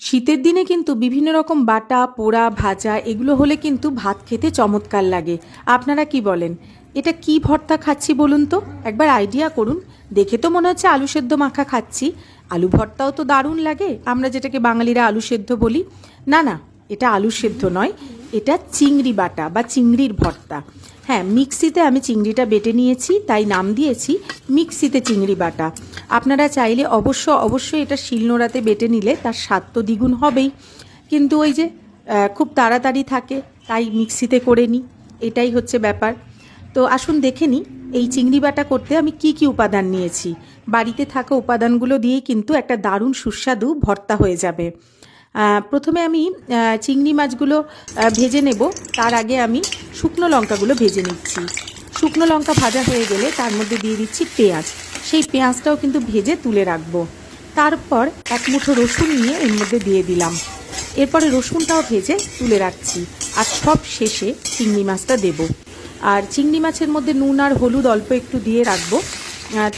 শীতের দিনে কিন্তু বিভিন্ন রকম বাটা, পোড়া, ভাজা এগুলো হলে কিন্তু ভাত খেতে চমৎকার লাগে। আপনারা কি বলেন? এটা কি ভর্তা খাচ্ছি বলুন তো? একবার আইডিয়া করুন। দেখে তো মনে হচ্ছে আলু সেদ্ধ মাখা খাচ্ছি। আলু ভর্তাও তো দারুণ লাগে। আমরা যেটাকে বাঙালিরা আলু সেদ্ধ বলি। না না, এটা আলু সেদ্ধ নয়। এটা চিংড়ি বাটা বা চিংড়ির ভর্তা। হ্যাঁ মিক্সিতে আমি চিংড়িটা বেটে নিয়েছি, তাই নাম দিয়েছি মিক্সিতে চিংড়ি বাটা। আপনারা চাইলে অবশ্য, অবশ্যই এটা শিলনোড়াতে বেটে নিলে তার স্বাদ তো দ্বিগুণ হবেই। কিন্তু ওই যে খুব তাড়াতাড়ি থাকে, তাই মিক্সিতে করে নিই। এটাই হচ্ছে ব্যাপার। তো আসুন দেখে নিই, এই চিংড়ি বাটা করতে আমি কি কি উপাদান নিয়েছি। বাড়িতে থাকা উপাদানগুলো দিয়েই কিন্তু একটা দারুণ সুস্বাদু ভর্তা হয়ে যাবে। প্রথমে আমি চিংড়ি মাছগুলো ভেজে নেব। তার আগে আমি শুকনো লঙ্কাগুলো ভেজে নিচ্ছি। শুকনো লঙ্কা ভাজা হয়ে গেলে তার মধ্যে দিয়ে দিচ্ছি পেঁয়াজ। সেই পেঁয়াজটাও কিন্তু ভেজে তুলে রাখব। তারপর এক মুঠো রসুন নিয়ে এর মধ্যে দিয়ে দিলাম। এরপরে রসুনটাও ভেজে তুলে রাখছি। আর সব শেষে চিংড়ি মাছটা দেব। আর চিংড়ি মাছের মধ্যে নুন আর হলুদ অল্প একটু দিয়ে রাখব।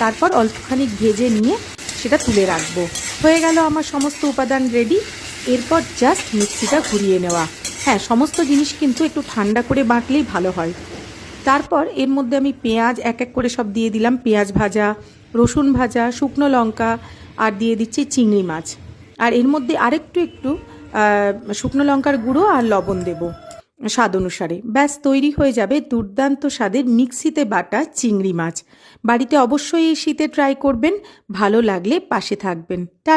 তারপর অল্পখানি ভেজে নিয়ে সেটা তুলে রাখব। হয়ে গেল আমার সমস্ত উপাদান রেডি এরপর জাস্ট মিক্সিটা ঘুরিয়ে নেওয়া। হ্যাঁ সমস্ত জিনিস কিন্তু একটু ঠান্ডা করে বাঁটলেই ভালো হয়। তারপর এর মধ্যে আমি পেঁয়াজ এক এক করে সব দিয়ে দিলাম। পেঁয়াজ ভাজা, রসুন ভাজা, শুকনো লঙ্কা আর দিয়ে দিচ্ছি চিংড়ি মাছ। আর এর মধ্যে আরেকটু একটু শুকনো লঙ্কার গুঁড়ো আর লবণ দেব স্বাদ অনুসারে। ব্যাস, তৈরি হয়ে যাবে দুর্দান্ত স্বাদের মিক্সিতে বাটা চিংড়ি মাছ। বাড়িতে অবশ্যই এই শীতে ট্রাই করবেন, ভালো লাগলে পাশে থাকবেন। টা